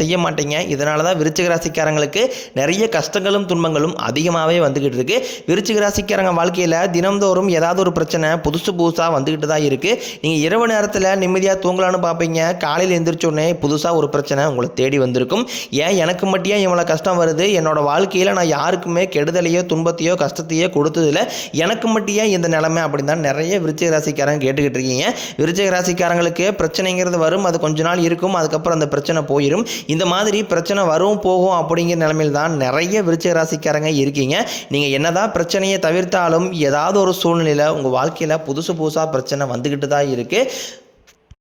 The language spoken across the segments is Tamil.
செய்ய மாட்டீங்க. இதனால தான் விருச்சிக ராசிக்காரங்களுக்கு நிறைய கஷ்டங்களும் துன்பங்களும் அதிகமாகவே வந்துக்கிட்டு இருக்கு. விருச்சிக ராசிக்காரங்க வாழ்க்கையில் தினம்தோறும் ஏதாவது ஒரு பிரச்சனை புதுசு புதுசாக வந்துக்கிட்டு தான் இருக்குது நீங்கள் இரவு நேரத்தில் நிம்மதியாக தூங்கலான்னு பார்ப்பீங்க காலையில் எந்திரிச்சோடனே புதுசாக ஒரு பிரச்சனை உங்களை தேடி வந்திருக்கும். ஏன் எனக்கு மட்டும் ஏன் இவ்வளோ கஷ்டம் வருது? என்னோட வாழ்க்கையில் நான் யாருக்குமே கெடுதலையோ துன்பத்தையோ கஷ்டத்தையோ கொடுத்ததில்ல எனக்கு மட்டும் ஏன் இந்த நிலைமை அப்படின்னு தான் நிறைய விருச்சிக ராசிக்காரங்க கேட்டுக்கிட்டு இருக்கீங்க. விருச்சிக ராசிக்காரங்களுக்கு பிரச்சனைங்கிறது வரும். அது கொஞ்ச நாள் இருக்கும். அதுக்கப்புறம் அந்த பிரச்சனை போயிடும் இந்த மாதிரி பிரச்சனை வரும் போகும் அப்படிங்கிற நிலைமையில் தான் நிறைய விருச்சிக ராசிக்காரங்க இருக்கீங்க. நீங்கள் என்னதான் பிரச்சனையை தவிர்த்தாலும் ஏதாவது ஒரு சூழ்நிலையில் உங்கள் வாழ்க்கையில் புதுசு புதுசாக பிரச்சனை வந்துக்கிட்டு தான் இருக்குது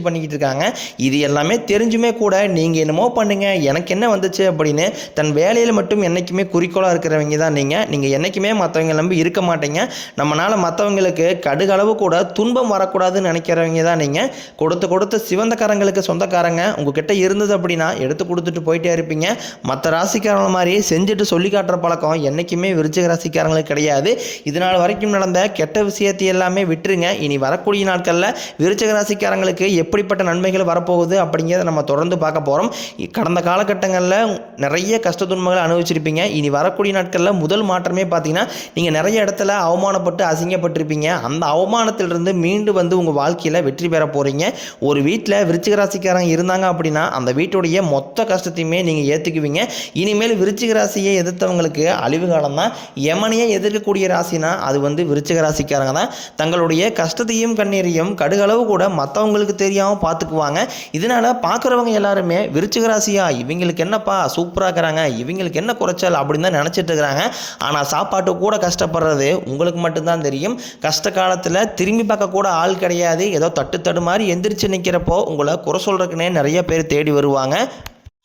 பண்ணிக்கிட்டு இருக்காங்க. இது எல்லாமே தெரிஞ்சுமே கூட நீங்கள் என்னமோ பண்ணுங்க எனக்கு என்ன வந்துச்சு அப்படின்னு தன் வேலையில் மட்டும் என்றைக்குமே குறிக்கோளாக இருக்கிறவங்க தான் நீங்கள் நீங்கள் என்றைக்குமே மற்றவங்க நம்பி இருக்க மாட்டீங்க. நம்மளால் மற்றவங்களுக்கு கடுகளவு கூட துன்பம் வரக்கூடாதுன்னு நினைக்கிறவங்க தான் நீங்கள் கொடுத்து கொடுத்து சிவந்தக்காரங்களுக்கு சொந்தக்காரங்க உங்ககிட்ட இருந்தது அப்படின்னா எடுத்து கொடுத்துட்டு போயிட்டே இருப்பீங்க. மற்ற ராசிக்காரங்க மாதிரி செஞ்சுட்டு சொல்லி காட்டுற பழக்கம் என்றைக்குமே விருச்சிக ராசிக்காரங்களுக்கு கிடையாது. இதனால் வரைக்கும் நடந்த கெட்ட விஷயத்தை எல்லாமே விட்டுருங்க. இனி வரக்கூடிய நாட்களில் விருச்சிக ராசிக்காரங்களுக்கு எப்படிப்பட்ட நன்மைகள் வரப்போகுது அப்படிங்கிறத நம்ம தொடர்ந்து பார்க்க போகிறோம் கடந்த காலகட்டங்களில் நிறைய கஷ்ட துன்பங்களை அனுபவிச்சிருப்பீங்க. இனி வரக்கூடிய நாட்களில் முதல் மாற்றமே பார்த்தீங்கன்னா நீங்கள் நிறைய இடத்துல அவமானப்பட்டு அசிங்கப்பட்டிருப்பீங்க. அந்த அவமானத்திலிருந்து மீண்டு வந்து உங்கள் வாழ்க்கையில் வெற்றி பெற போகிறீங்க ஒரு வீட்டில் விருச்சிக ராசிக்காரங்க இருந்தாங்க அப்படின்னா அந்த வீட்டுடைய மொத்த கஷ்டத்தையுமே நீங்கள் ஏற்றுக்குவீங்க இனிமேல் விருச்சிக ராசியை எதிர்த்தவங்களுக்கு அழிவு காலம் தான். யமனையே எதிர்க்கக்கூடிய ராசினா அது வந்து விருச்சிக ராசிக்காரங்க தான். தங்களுடைய கஷ்டத்தையும் கண்ணீரையும் கடுகளவு கூட மற்றவங்களுக்கு ஏரியாவும் பார்த்துக்குவாங்க இதனால் பார்க்குறவங்க எல்லாருமே விருச்சிக ராசியா இவங்களுக்கு என்னப்பா சூப்பராக இருக்கிறாங்க இவங்களுக்கு என்ன குறைச்சல் அப்படின்னு தான் நினச்சிட்டு இருக்கிறாங்க. ஆனால் சாப்பாட்டு கூட கஷ்டப்படுறது உங்களுக்கு மட்டும்தான் தெரியும். கஷ்ட காலத்தில் திரும்பி பார்க்க கூட ஆள் கிடையாது. ஏதோ தட்டு தடு மாதிரி எந்திரிச்சு நிற்கிறப்போ உங்களை குறை சொல்கிறக்குன்னே நிறைய பேர் தேடி வருவாங்க.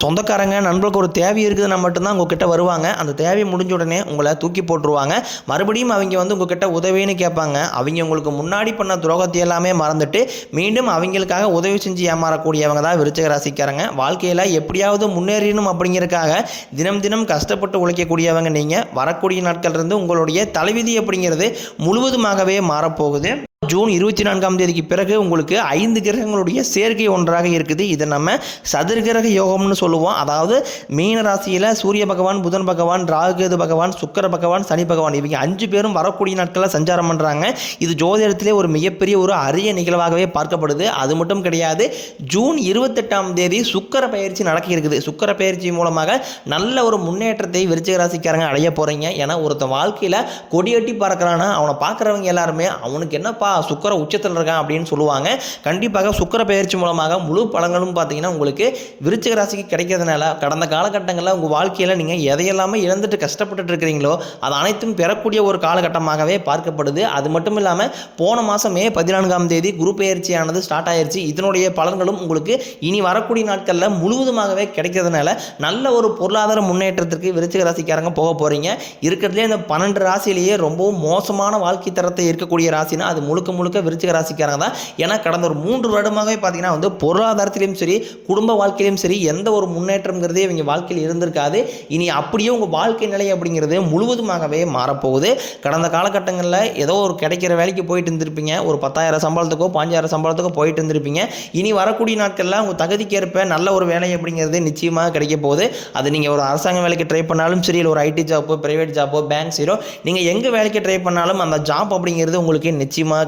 சொந்தக்காரங்க நண்பர்களுக்கு ஒரு தேவை இருக்குதுன்னா மட்டும்தான் உங்ககிட்ட வருவாங்க. அந்த தேவை முடிஞ்ச உடனே உங்களை தூக்கி போட்டுருவாங்க. மறுபடியும் அவங்க வந்து உங்ககிட்ட உதவின்னு கேட்பாங்க. அவங்க உங்களுக்கு முன்னாடி பண்ண துரோகத்தை எல்லாமே மறந்துட்டு மீண்டும் அவங்களுக்காக உதவி செஞ்சு ஏமாறக்கூடியவங்க தான் விருச்சக ராசிக்காரங்க. வாழ்க்கையில் எப்படியாவது முன்னேறணும் அப்படிங்கிறதுக்காக தினம் தினம் கஷ்டப்பட்டு உழைக்கக்கூடியவங்க நீங்கள் வரக்கூடிய நாட்கள் இருந்து உங்களுடைய தலைவிதி அப்படிங்கிறது முழுவதுமாகவே மாறப்போகுது. ஜூன் இருபத்தி நான்காம் தேதிக்கு பிறகு உங்களுக்கு ஐந்து கிரகங்களுடைய சேர்க்கை ஒன்றாக இருக்குது. இதை நம்ம சதுர்கிரக யோகம்னு சொல்லுவோம். அதாவது மீன ராசியில் சூரிய பகவான் புதன் பகவான் ராகுகேது பகவான் சுக்கர பகவான் சனி பகவான் இவங்க அஞ்சு பேரும் வரக்கூடிய நாட்களில் சஞ்சாரம் பண்ணுறாங்க இது ஜோதிடத்திலே ஒரு மிகப்பெரிய ஒரு அரிய நிகழ்வாகவே பார்க்கப்படுது. அது மட்டும் கிடையாது ஜூன் இருபத்தெட்டாம் தேதி சுக்கர பயிற்சி நடக்க இருக்குது. சுக்கர பயிற்சி மூலமாக நல்ல ஒரு முன்னேற்றத்தை விருச்சிக ராசிக்காரங்க அடைய போகிறீங்க ஏன்னா ஒருத்தன் வாழ்க்கையில் கொடியட்டி பறக்கிறான்னா அவனை பார்க்குறவங்க எல்லாருமே அவனுக்கு என்னப்பா சுக்கர உச்சத்தில் இருக்கான் அப்படின்னு சொல்லுவாங்க. கண்டிப்பாக சுக்கர பயிற்சி மூலமாக முழு பலன்களும் பார்த்தீங்கன்னா உங்களுக்கு விருச்சிக ராசிக்கு கிடைக்கிறதுனால கடந்த காலகட்டங்களில் உங்கள் வாழ்க்கையில் நீங்கள் எதையெல்லாமே இழந்துட்டு கஷ்டப்பட்டுட்டு இருக்கிறீங்களோ அது அனைத்தும் பெறக்கூடிய ஒரு காலகட்டமாகவே பார்க்கப்படுது. அது மட்டும் இல்லாமல் போன மாதம் மே பதினான்காம் தேதி குரு பயிற்சியானது ஸ்டார்ட் ஆயிருச்சு. இதனுடைய பலன்களும் உங்களுக்கு இனி வரக்கூடிய நாட்களில் முழுவதுமாகவே கிடைக்கிறதுனால நல்ல ஒரு பொருளாதார முன்னேற்றத்திற்கு விருச்சிக ராசிக்காரங்க போக போகிறீங்க இருக்கிறதுலே இந்த பன்னெண்டு ராசியிலேயே ரொம்பவும் மோசமான வாழ்க்கை தரத்தை இருக்கக்கூடிய ராசினா அது முழுக்க முழுக்க விருச்சிக ராசிக்காரங்க தான். ஏன்னா கடந்த ஒரு மூன்று வருடமாகவே பார்த்தீங்கன்னா வந்து பொருளாதாரத்திலையும் சரி குடும்ப வாழ்க்கையிலையும் சரி எந்த ஒரு முன்னேற்றம்ங்கிறதே இவங்க வாழ்க்கையில் இருந்திருக்காது. இனி அப்படியே உங்கள் வாழ்க்கை நிலை அப்படிங்கிறது முழுவதுமாகவே மாறப்போகுது. கடந்த காலகட்டங்களில் ஏதோ ஒரு கிடைக்கிற வேலைக்கு போயிட்டு இருந்திருப்பீங்க. ஒரு பத்தாயிரம் சம்பளத்துக்கோ பாஞ்சாயிரம் சம்பளத்துக்கோ போயிட்டு இருந்திருப்பீங்க. இனி வரக்கூடிய நாட்களில் உங்கள் தகுதிக்கேற்ப நல்ல ஒரு வேலை அப்படிங்கிறது நிச்சயமாக கிடைக்க போகுது. அது நீங்கள் ஒரு அரசாங்க வேலைக்கு ட்ரை பண்ணாலும் சரி இல்லை ஒரு ஐடி ஜாப்போ ப்ரைவேட் ஜாப்போ பேங்க் சீரோ நீங்கள் எங்கே வேலைக்கு ட்ரை பண்ணாலும் அந்த ஜாப் அப்படிங்கிறது உங்களுக்கு நிச்சயமாக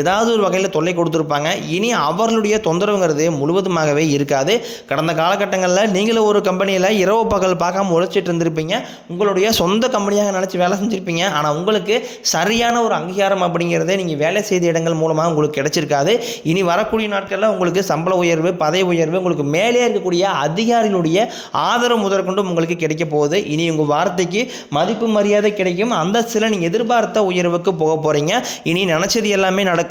ஏதாவது ஒரு வகையில் தொல்லை கொடுத்துருப்பாங்க. இனி அவர்களுடைய தொந்தரவுங்கிறது முழுவதுமாகவே இருக்காது. கடந்த காலகட்டங்களில் நீங்களும் ஒரு கம்பெனியில் இரவு பகல் பார்க்காம உழைச்சிட்டு இருந்திருப்பீங்க. உங்களுடைய சொந்த கம்பெனியாக நினச்சி வேலை செஞ்சுருப்பீங்க. ஆனால் உங்களுக்கு சரியான ஒரு அங்கீகாரம் அப்படிங்கிறதே நீங்கள் வேலை செய்த இடங்கள் மூலமாக உங்களுக்கு கிடைச்சிருக்காது. இனி வரக்கூடிய நாட்களில் உங்களுக்கு சம்பள உயர்வு பதவி உயர்வு உங்களுக்கு மேலே இருக்கக்கூடிய அதிகாரிகளுடைய ஆதரவு முதற்கொண்டும் உங்களுக்கு கிடைக்க போகுது. இனி உங்கள் வார்த்தைக்கு மதிப்பு மரியாதை கிடைக்கும். அந்த சில நீங்கள் எதிர்பார்த்த உயர்வுக்கு போக போகிறீங்க இனி நினச்சது எல்லாமே நடக்கும்.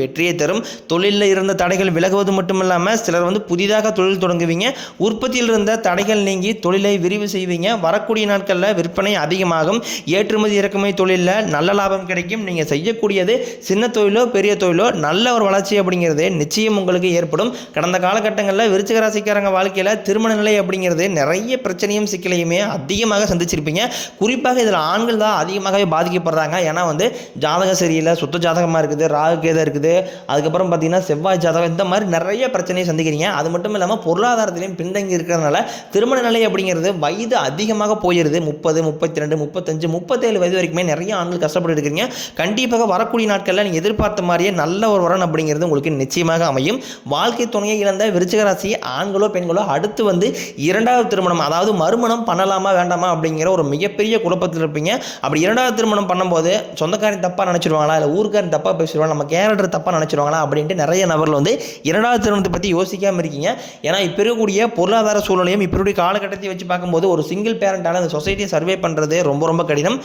வெற்றியை தரும். தொழிலில் இருந்த தடைகள் விலகுவது மட்டுமல்லாமல் சிலர் வந்து புதிதாக தொழில் தொடங்குவீங்க. உற்பத்தியில் இருந்த தடைகள் நீங்கி தொழிலை விரிவு செய்வீங்க. வரக்கூடிய நாட்களில் விற்பனை அதிகமாகும். ஏற்றுமதி இறக்குமதி தொழிலில் நல்ல லாபம் கிடைக்கும். நீங்கள் செய்யக்கூடியது சின்ன தொழிலோ பெரிய தொழிலோ நல்ல ஒரு வளர்ச்சி அப்படிங்கிறது நிச்சயம் உங்களுக்கு ஏற்படும். கடந்த காலகட்டங்களில் விருச்சிக ராசிக்காரங்க வாழ்க்கையில் திருமண நிலை அப்படிங்கிறது நிறைய பிரச்சனையும் சிக்கலையுமே அதிகமாக சந்திச்சிருப்பீங்க. குறிப்பாக இதில் ஆண்கள் தான் அதிகமாகவே பாதிக்கப்படுறாங்க. ஏன்னா வந்து ஜாதகம் சரியில்லை சுத்த ஜாதகமாக இருக்குது ராகு கேதம் இருக்குது. அதுக்கப்புறம் பார்த்தீங்கன்னா செவ்வாய் ஜாதகம் இந்த மாதிரி நிறைய பிரச்சனையை சந்திக்கிறீங்க. அது மட்டும் இல்லாமல் பொருளாதாரத்திலையும் பின்தங்கி இருக்கிறதுனால திருமண நிலை அப்படிங்கிறது வயது அதிகமாக போயிருது. முப்பது முப்பத்தி ரெண்டு முப்பத்தஞ்சு முப்பத்தேழு வயது வரைக்குமே நிறைய ஆண்கள் கஷ்டப்பட்டு இருக்கிறீங்க கண்டிப்பாக வரக்கூடிய நாட்களில் நீங்கள் எதிர்பார்த்த மாதிரியே நல்ல ஒரு வரன் அப்படிங்கிறது உங்களுக்கு நிச்சயமாக அமையும். வாழ்க்கை துணையை இழந்த விருச்சிகராசி ஆண்களோ பெண்களோ அடுத்து வந்து இரண்டாவது திருமணம் அதாவது மறுமணம் பண்ணலாமா வேண்டாமா அப்படிங்கிற ஒரு மிகப்பெரிய குழப்பத்தில் இருப்பீங்க. அப்படி இரண்டாவது திருமணம் பண்ணும்போது சொந்தக்காரன் தப்பாக நினச்சிடுவாங்களா இல்லை ஊருக்காரன் தப்பாக பேசிடுவாங்க நம்ம கேரக்டர் தப்பாக நினச்சிருவாங்களா அப்படின்ட்டு நிறைய நபர்கள் வந்து இரண்டாவது திருமணத்தை பற்றி யோசிக்காமல் இருக்கீங்க. ஏன்னா இப்போ இருக்கக்கூடிய பொருளாதார சூழ்நிலையும் இப்போ காலகட்டத்தை வச்சு பார்க்கும்போது ஒரு சிங்கிள் பேரண்டால் அந்த சொசைட்டியை சர்வே பண்ணுறது ரொம்ப ரொம்ப கடினம்.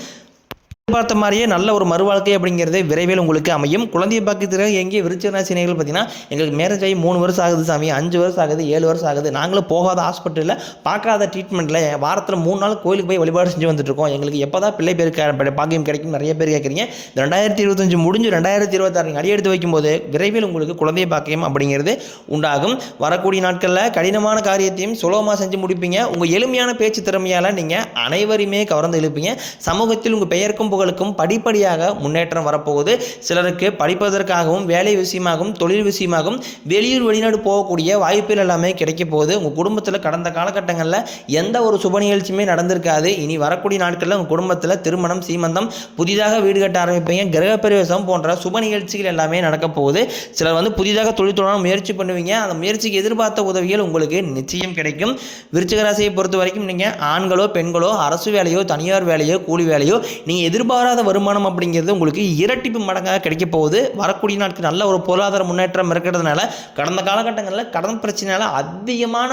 பார்த்த மாதிரியே நல்ல ஒரு மறுவாழ்க்கை அப்படிங்கிறது விரைவில் உங்களுக்கு அமையும். குழந்தைய பக்கத்தில் எங்கே விருச்சராசினிகள் பார்த்தீங்கன்னா எங்களுக்கு மேரேஜ் ஆகி மூணு வருஷம் ஆகுது சாமி அஞ்சு வருஷம் ஆகுது ஏழு வருஷம் ஆகுது. நாங்களும் போகாத ஹாஸ்பிட்டலில் பார்க்காத ட்ரீட்மெண்ட்டில் வாரத்தில் மூணு நாள் கோயிலுக்கு போய் வழிபாடு செஞ்சு வந்துட்டு இருக்கோம். எங்களுக்கு எப்போ தான் பிள்ளை பேர் பாக்கியம் கிடைக்கும் நிறைய பேர் கேட்குறீங்க ரெண்டாயிரத்தி இருபத்தஞ்சு முடிஞ்சு ரெண்டாயிரத்தி இருபத்தாறு நீங்கள் அடியெடுத்து வைக்கும்போது விரைவில் உங்களுக்கு குழந்தை பாக்கியம் அப்படிங்கிறது உண்டாகும். வரக்கூடிய நாட்களில் கடினமான காரியத்தையும் சுலபமாக செஞ்சு முடிப்பீங்க. உங்கள் எளிமையான பேச்சு திறமையால் நீங்கள் அனைவரையுமே கவர்ந்து இழுப்பீங்க சமூகத்தில் உங்கள் பெயருக்கும் புகழுக்கும் படிப்படியாக முன்னேற்றம் வரப்போகுது. சிலருக்கு படிப்பதற்காகவும் வேலை விஷயமாகவும் தொழில் விஷயமாகவும் வெளியூர் வெளிநாடு போகக்கூடிய வாய்ப்புகள் எல்லாமே கிடைக்க போகுது. உங்கள் குடும்பத்தில் கடந்த காலகட்டங்களில் எந்த ஒரு சுப நிகழ்ச்சியுமே நடந்திருக்காது. இனி வரக்கூடிய நாட்களில் உங்கள் குடும்பத்தில் திருமணம் சீமந்தம் புதிதாக வீடு கட்ட ஆரம்பிப்பீங்க கிரகப்பிரவேசம் போன்ற சுப நிகழ்ச்சிகள் எல்லாமே நடக்க போகுது. சிலர் வந்து புதிதாக தொழில் தொடர முயற்சி பண்ணுவீங்க. அந்த முயற்சிக்கு எதிர்பார்த்த உதவிகள் உங்களுக்கு நிச்சயம் கிடைக்கும். விருச்சிக ராசியை பொறுத்த வரைக்கும் நீங்கள் ஆண்களோ பெண்களோ அரசு வேலையோ தனியார் வேலையோ கூலி வேலையோ நீங்கள் எதிர்பாராத வருமானம் அப்படிங்கிறது உங்களுக்கு இரட்டிப்பு மடங்காக கிடைக்க போகுது. வரக்கூடிய நாட்கள் நல்ல ஒரு பொருளாதார முன்னேற்றம் இருக்கிறதுனால கடந்த காலகட்டங்களில் கடன் பிரச்சனையால் அதிகமான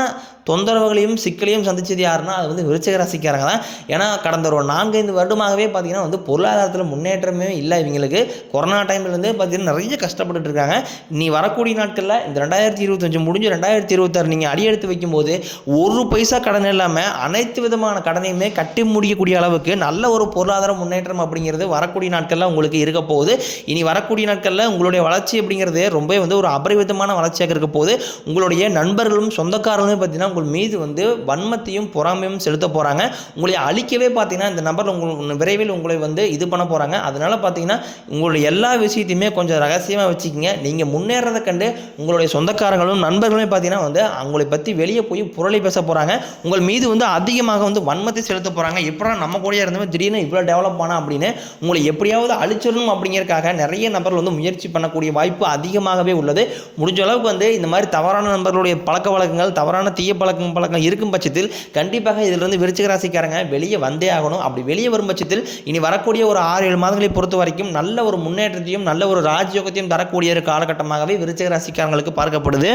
தொந்தரவுகளையும் சிக்கலையும் சந்திச்சது யாருன்னா அது வந்து விருச்சிக ராசிக்காரங்க தான். ஏன்னா கடந்த ஒரு நான்கைந்து வருடமாகவே பார்த்திங்கன்னா வந்து பொருளாதாரத்தில் முன்னேற்றமே இல்லை இவங்களுக்கு. கொரோனா டைம்லேருந்து பார்த்தீங்கன்னா நிறைய கஷ்டப்பட்டுட்டு இருக்காங்க. நீ வரக்கூடிய நாட்களில் இந்த ரெண்டாயிரத்தி இருபத்தஞ்சு முடிஞ்சு ரெண்டாயிரத்தி இருபத்தாறு நீங்கள் அடியெடுத்து வைக்கும்போது ஒரு பைசா கடன் இல்லாமல் அனைத்து விதமான கடனையுமே கட்டி முடியக்கூடிய அளவுக்கு நல்ல ஒரு பொருளாதார முன்னேற்றம் அப்படிங்கிறது வரக்கூடிய நாட்களில் உங்களுக்கு இருக்க போகுது. இனி வரக்கூடிய நாட்களில் உங்களுடைய வளர்ச்சி அப்படிங்கிறது ரொம்பவே வந்து ஒரு அபரிவிதமான வளர்ச்சியாக இருக்க போகுது. உங்களுடைய நண்பர்களும் சொந்தக்காரர்களும் பார்த்தீங்கன்னா உங்கள் மீது வந்து வன்மத்தையும் பொறாமையும் செலுத்த போகிறாங்க உங்களை அழிக்கவே பார்த்தீங்கன்னா இந்த நபர் உங்கள் விரைவில் உங்களை வந்து இது பண்ண போகிறாங்க அதனால் பார்த்தீங்கன்னா உங்களுடைய எல்லா விஷயத்தையுமே கொஞ்சம் ரகசியமாக வச்சுக்கிங்க. நீங்கள் முன்னேறதை கண்டு உங்களுடைய சொந்தக்காரங்களும் நண்பர்களுமே பார்த்தீங்கன்னா வந்து அவங்களை பற்றி வெளியே போய் புரளி பேச போகிறாங்க உங்கள் மீது வந்து அதிகமாக வந்து வன்மத்தை செலுத்த போகிறாங்க எப்படா நம்ம கூட இருந்தவன் திடீர்னு இவ்வளோ டெவலப் ஆனால் அப்படின்னு உங்களை எப்படியாவது அழிச்சிடணும் அப்படிங்கிறதுக்காக நிறைய நபர்கள் வந்து முயற்சி பண்ணக்கூடிய வாய்ப்பு அதிகமாகவே உள்ளது. முடிஞ்ச அளவுக்கு வந்து இந்த மாதிரி தவறான நபர்களுடைய பழக்க வழக்கங்கள் தவறான தீய பழக்கம் பழக்கம் இருக்கும் பட்சத்தில் கண்டிப்பாக இதிலிருந்து விருச்சிக ராசிக்காரங்க வெளியே வந்தே ஆகணும். அப்படி வெளியே வரும் பட்சத்தில் இனி வரக்கூடிய ஒரு ஆறு ஏழு மாதங்களை பொறுத்த வரைக்கும் நல்ல ஒரு முன்னேற்றத்தையும் நல்ல ஒரு ராஜயோகத்தையும் தரக்கூடிய ஒரு காலகட்டமாகவே விருச்சிக ராசிக்காரங்களுக்கு பார்க்கப்படுது.